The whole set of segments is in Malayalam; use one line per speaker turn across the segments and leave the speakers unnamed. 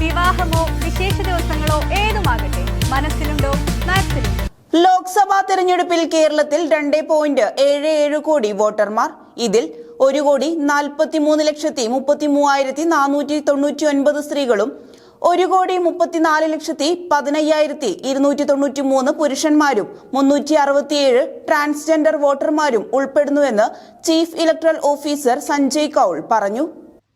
വിവാഹമോ വിശേഷ ദിവസങ്ങളോ ഏതുമാകട്ടെ മനസ്സിലുണ്ടോ മാക്സിലുണ്ടോ
ലോക്സഭാ തെരഞ്ഞെടുപ്പിൽ കേരളത്തിൽ രണ്ട് പോയിന്റ് ഏഴ് ഏഴ് കോടി വോട്ടർമാർ. ഇതിൽ ഒരു കോടി നാൽപ്പത്തി മൂന്ന് ലക്ഷത്തി മുപ്പത്തി മൂവായിരത്തി നാനൂറ്റി തൊണ്ണൂറ്റി ഒൻപത് സ്ത്രീകളും ഒരു കോടി മുപ്പത്തിനാല് ലക്ഷത്തി പതിനയ്യായിരത്തി ഇരുന്നൂറ്റി തൊണ്ണൂറ്റി മൂന്ന് പുരുഷന്മാരും മുന്നൂറ്റി അറുപത്തിയേഴ് ട്രാൻസ്ജെൻഡർ വോട്ടർമാരും ഉൾപ്പെടുന്നുവെന്ന് chief electoral officer Sanjay Kaul പറഞ്ഞു.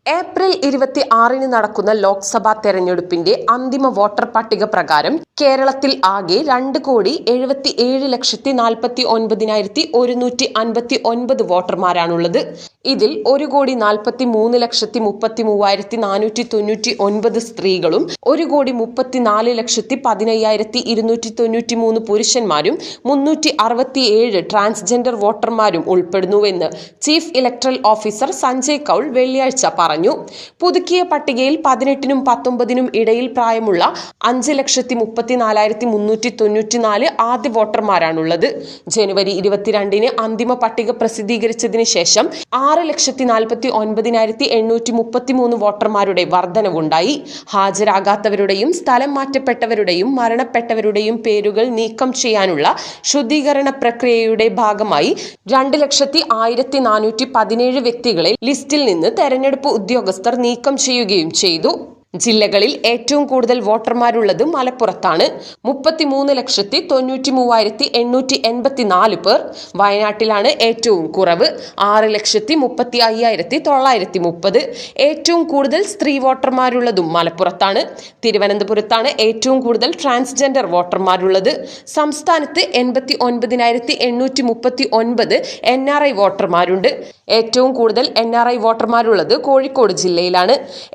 ഏപ്രിൽ ഇരുപത്തി ആറിന് നടക്കുന്ന ലോക്സഭാ തെരഞ്ഞെടുപ്പിന്റെ അന്തിമ വോട്ടർ പട്ടിക പ്രകാരം കേരളത്തിൽ ആകെ രണ്ട് കോടി എഴുപത്തി ഏഴ് ലക്ഷത്തി നാൽപ്പത്തി ഒൻപതിനായിരത്തി ഒരുന്നൂറ്റി അൻപത്തി ഒൻപത് വോട്ടർമാരാണുള്ളത്. ഇതിൽ ഒരു കോടി നാൽപ്പത്തി മൂന്ന് ലക്ഷത്തി മുപ്പത്തി മൂവായിരത്തി നാനൂറ്റി തൊണ്ണൂറ്റി ഒൻപത് സ്ത്രീകളും ഒരു കോടി മുപ്പത്തിനാല് ലക്ഷത്തി പതിനയ്യായിരത്തി ഇരുന്നൂറ്റി തൊണ്ണൂറ്റി മൂന്ന് പുരുഷന്മാരും മുന്നൂറ്റി അറുപത്തി ഏഴ് ട്രാൻസ്ജെൻഡർ വോട്ടർമാരും ഉൾപ്പെടുന്നുവെന്ന് chief electoral officer Sanjay Kaul വെള്ളിയാഴ്ച പറഞ്ഞു. പുതുക്കിയ പട്ടികയിൽ പതിനെട്ടിനും പത്തൊമ്പതിനും ഇടയിൽ പ്രായമുള്ള അഞ്ച് ലക്ഷത്തി മുപ്പത്തിനാലായിരത്തി മുന്നൂറ്റി തൊണ്ണൂറ്റി നാല് ആദ്യ വോട്ടർമാരാണുള്ളത്. ജനുവരി ഇരുപത്തിരണ്ടിന് അന്തിമ പട്ടിക പ്രസിദ്ധീകരിച്ചതിന് ശേഷം ആറ് ലക്ഷത്തി നാൽപ്പത്തി ഒൻപതിനായിരത്തി എണ്ണൂറ്റി മുപ്പത്തി മൂന്ന് വോട്ടർമാരുടെ വർധനവുണ്ടായി. ഹാജരാകാത്തവരുടെയും സ്ഥലം മാറ്റപ്പെട്ടവരുടെയും മരണപ്പെട്ടവരുടെയും പേരുകൾ നീക്കം ചെയ്യാനുള്ള ശുദ്ധീകരണ പ്രക്രിയയുടെ ഭാഗമായി രണ്ട് ലക്ഷത്തി ആയിരത്തി നാനൂറ്റി പതിനേഴ് വ്യക്തികളെ ലിസ്റ്റിൽ നിന്ന് തെരഞ്ഞെടുപ്പ് ഉദ്യോഗസ്ഥർ നീക്കം ചെയ്യുകയും ചെയ്തു. ജില്ലകളിൽ ഏറ്റവും കൂടുതൽ വോട്ടർമാരുള്ളത് മലപ്പുറത്താണ്. മുപ്പത്തിമൂന്ന് ലക്ഷത്തി തൊണ്ണൂറ്റി മൂവായിരത്തി എണ്ണൂറ്റി എൺപത്തി നാല് പേർ വയനാട്ടിലാണ് ഏറ്റവും കുറവ്. ആറ് ലക്ഷത്തി മുപ്പത്തി അയ്യായിരത്തി തൊള്ളായിരത്തി മുപ്പത്. ഏറ്റവും കൂടുതൽ സ്ത്രീ വോട്ടർമാരുള്ളതും മലപ്പുറത്താണ്. തിരുവനന്തപുരത്താണ് ഏറ്റവും കൂടുതൽ ട്രാൻസ്ജെൻഡർ വോട്ടർമാരുള്ളത്. സംസ്ഥാനത്ത് എൺപത്തി ഒൻപതിനായിരത്തി എണ്ണൂറ്റി മുപ്പത്തി ഒൻപത് എൻ ആർ ഐ വോട്ടർമാരുണ്ട്. ഏറ്റവും കൂടുതൽ എൻ ആർ ഐ വോട്ടർമാരുള്ളത് കോഴിക്കോട് ജില്ലയിലാണ്.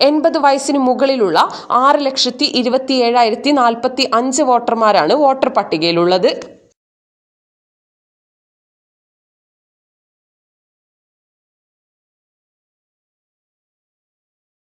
എൺപത് വയസ്സിന് മുകളിലുള്ള ആറ് ലക്ഷത്തി ഇരുപത്തി ഏഴായിരത്തി നാൽപ്പത്തി അഞ്ച് വോട്ടർമാരാണ് വോട്ടർ പട്ടികയിലുള്ളത്.